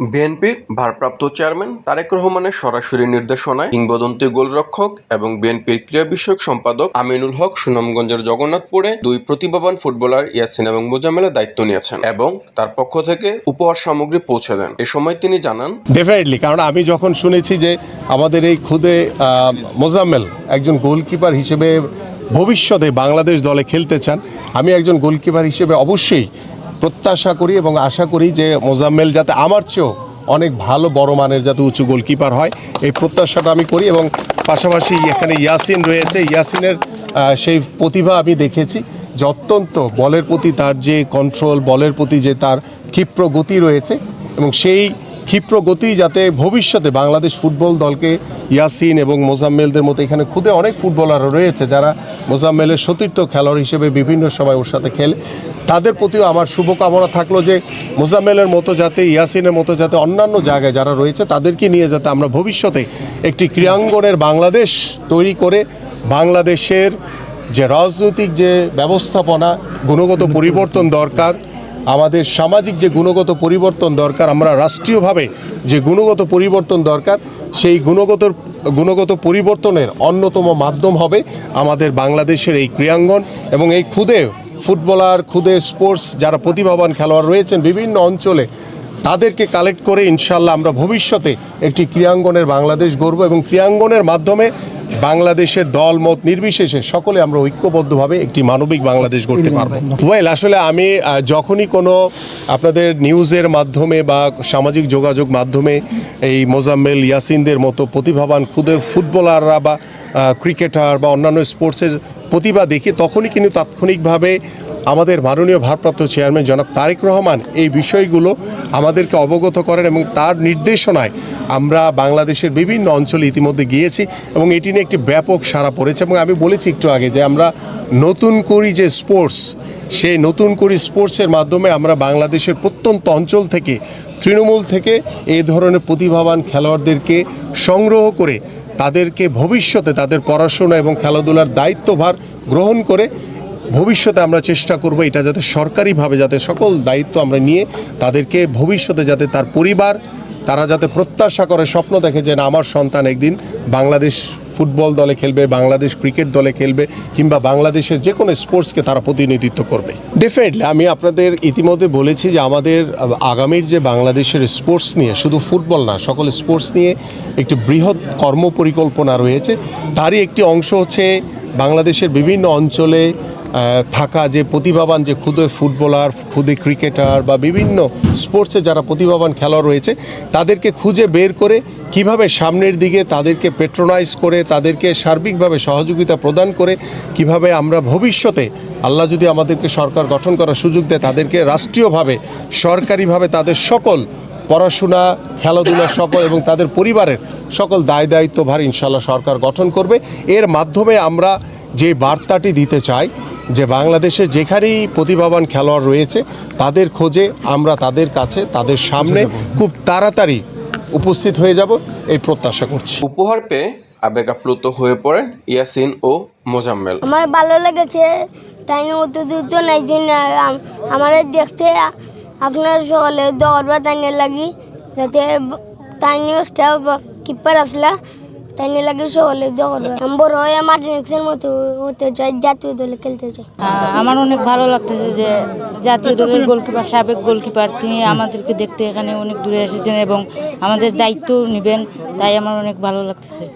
বিএনপির ভারপ্রাপ্ত চেয়ারম্যান তারেক রহমানের সরাসরি নির্দেশনায় কিংবদন্তি গোলরক্ষক এবং বিএনপির ক্রীড়া বিষয়ক সম্পাদক আমিনুল হক সুনামগঞ্জের জগন্নাথপুরে দুই প্রতিভাবান ফুটবলার ইয়াসিন এবং মোজামেলের দায়িত্ব নিয়েছেন এবং তার পক্ষ থেকে উপহার সামগ্রী পৌঁছে দেন। এ সময় তিনি জানান ডেফিনেটলি কারণ আমি যখন শুনেছি যে আমাদের এই খুদে মোজাম্মেল একজন গোলকিপার হিসেবে ভবিষ্যতে বাংলাদেশ দলে খেলতে চান, আমি একজন গোলকিপার হিসেবে অবশ্যই প্রত্যাশা করি এবং আশা করি যে মোজাম্মেল যাতে আমার চেয়েও অনেক ভালো বড় মানের যাতে উঁচু গোলকিপার হয়, এই প্রত্যাশাটা আমি করি এবং পাশাপাশি এখানে ইয়াসিন রয়েছে। ইয়াসিনের সেই প্রতিভা আমি দেখেছি যে অত্যন্ত বলের প্রতি তার যে কন্ট্রোল বলের প্রতি যে তার ক্ষিপ্র গতি রয়েছে এবং সেই ক্ষিপ্র গতি যাতে ভবিষ্যতে বাংলাদেশ ফুটবল দলকে ইয়াসিন এবং মোজাম্মেলদের মতো এখানে খুদে অনেক ফুটবলার রয়েছে যারা মোজাম্মেলের সতীর্থ খেলোয়াড় হিসেবে বিভিন্ন সময় ওর সাথে খেলে। তাদের প্রতিও আমার শুভকামনা থাকল যে মোজাম্মেলের মতো যাতে, ইয়াসিনের মতো যাতে অন্যান্য জায়গায় যারা রয়েছে তাদেরকে নিয়ে যাতে আমরা ভবিষ্যতে একটি ক্রীড়াঙ্গনের বাংলাদেশ তৈরি করে বাংলাদেশের যে রাজনৈতিক যে ব্যবস্থাপনা, গুণগত পরিবর্তন দরকার আমাদের সামাজিক যে গুণগত পরিবর্তন দরকার, আমরা রাষ্ট্রীয়ভাবে যে গুণগত পরিবর্তন দরকার, সেই গুণগত গুণগত পরিবর্তনের অন্যতম মাধ্যম হবে আমাদের বাংলাদেশের এই ক্রীড়াঙ্গন এবং এই খুদে ফুটবলার খুদে স্পোর্টস যারা প্রতিভাবান খেলোয়াড় রয়েছেন বিভিন্ন অঞ্চলে, তাদেরকে কালেক্ট করে ইনশাল্লাহ আমরা ভবিষ্যতে একটি ক্রীড়াঙ্গনের বাংলাদেশ গড়ব এবং ক্রীড়াঙ্গনের মাধ্যমে বাংলাদেশের দল মত নির্বিশেষে সকলে আমরা ঐক্যবদ্ধভাবে একটি মানবিক বাংলাদেশ গড়তে পারব। ওয়েল আসলে আমি যখনই কোনো আপনাদের নিউজের মাধ্যমে বা সামাজিক যোগাযোগ মাধ্যমে এই মোজাম্মেল ইয়াসিনদের মতো প্রতিভাবান খুদে ফুটবলাররা বা ক্রিকেটার বা অন্যান্য স্পোর্টসের প্রতিভা দেখি তখনই কিন্তু তাৎক্ষণিকভাবে আমাদের মাননীয় ভারপ্রাপ্ত চেয়ারম্যান জনাব তারেক রহমান এই বিষয়গুলো আমাদেরকে অবগত করেন এবং তার নির্দেশনায় আমরা বাংলাদেশের বিভিন্ন অঞ্চলে ইতিমধ্যে গিয়েছি এবং এটি নিয়ে একটি ব্যাপক সাড়া পড়েছে এবং আমি বলেছি একটু আগে যে আমরা নতুন করি যে স্পোর্টস, সেই নতুন করি স্পোর্টসের মাধ্যমে আমরা বাংলাদেশের প্রত্যন্ত অঞ্চল থেকে, তৃণমূল থেকে এই ধরনের প্রতিভাবান খেলোয়াড়দেরকে সংগ্রহ করে তাদেরকে ভবিষ্যতে তাদের পড়াশোনা এবং খেলাধুলার দায়িত্বভার গ্রহণ করে ভবিষ্যতে আমরা চেষ্টা করব এটা যাতে সরকারিভাবে যাতে সকল দায়িত্ব আমরা নিয়ে তাদেরকে ভবিষ্যতে যাতে তার পরিবার, তারা যাতে প্রত্যাশা করে, স্বপ্ন দেখে যে না, আমার সন্তান একদিন বাংলাদেশ ফুটবল দলে খেলবে, বাংলাদেশ ক্রিকেট দলে খেলবে, কিংবা বাংলাদেশের যে কোনো স্পোর্টসকে তারা প্রতিনিধিত্ব করবে। ডেফিনেটলি আমি আপনাদের ইতিমধ্যে বলেছি যে আমাদের আগামীর যে বাংলাদেশের স্পোর্টস নিয়ে, শুধু ফুটবল না, সকল স্পোর্টস নিয়ে একটি বৃহৎ কর্ম পরিকল্পনা রয়েছে। তারই একটি অংশ হচ্ছে বাংলাদেশের বিভিন্ন অঞ্চলে থাকা যে প্রতিভাবান যে ক্ষুদে ফুটবলার, ক্ষুদে ক্রিকেটার বা বিভিন্ন স্পোর্টসে যারা প্রতিভাবান খেলোয়াড় রয়েছে, তাদেরকে খুঁজে বের করে কীভাবে সামনের দিকে তাদেরকে পেট্রোনাইজ করে, তাদেরকে সার্বিকভাবে সহযোগিতা প্রদান করে, কীভাবে আমরা ভবিষ্যতে আল্লাহ যদি আমাদেরকে সরকার গঠন করার সুযোগ দেয়, তাদেরকে রাষ্ট্রীয়ভাবে, সরকারিভাবে তাদের সকল পড়াশোনা, খেলাধুলা সকল এবং তাদের পরিবারের সকল দায় দায়িত্বভার ইনশাল্লাহ সরকার গঠন করবে। এর মাধ্যমে আমরা যে বার্তাটি দিতে চাই যে বাংলাদেশে যেখানেই প্রতিভাবান খেলোয়াড় রয়েছে তাদের খোঁজে আমরা তাদের কাছে তাদের সামনে খুব তাড়াতাড়ি উপস্থিত হয়ে যাব এই প্রত্যাশা করছি। উপহার পেয়ে আবেগ আপ্লুত হয়ে পড়েন ইয়াসিন ও মোজাম্মেল। আমার ভালো লেগেছে তাই অত তো নাই দিন আমার দেখতে আপনার সকলে দৌড় বা তাই নিয়ে লাগি যাতে তাই নিয়ে একটা কিপার আসলা। তাই নিয়ে লাগি সকলে বড় মার্টিনিক্সের মতো হতে চাই, জাতীয় দলে খেলতে চাই। আমার অনেক ভালো লাগতেছে যে জাতীয় দলের গোলকিপার সাবেক গোলকিপার তিনি আমাদেরকে দেখতে এখানে অনেক দূরে এসেছেন এবং আমাদের দায়িত্ব নেবেন, তাই আমার অনেক ভালো লাগতেছে।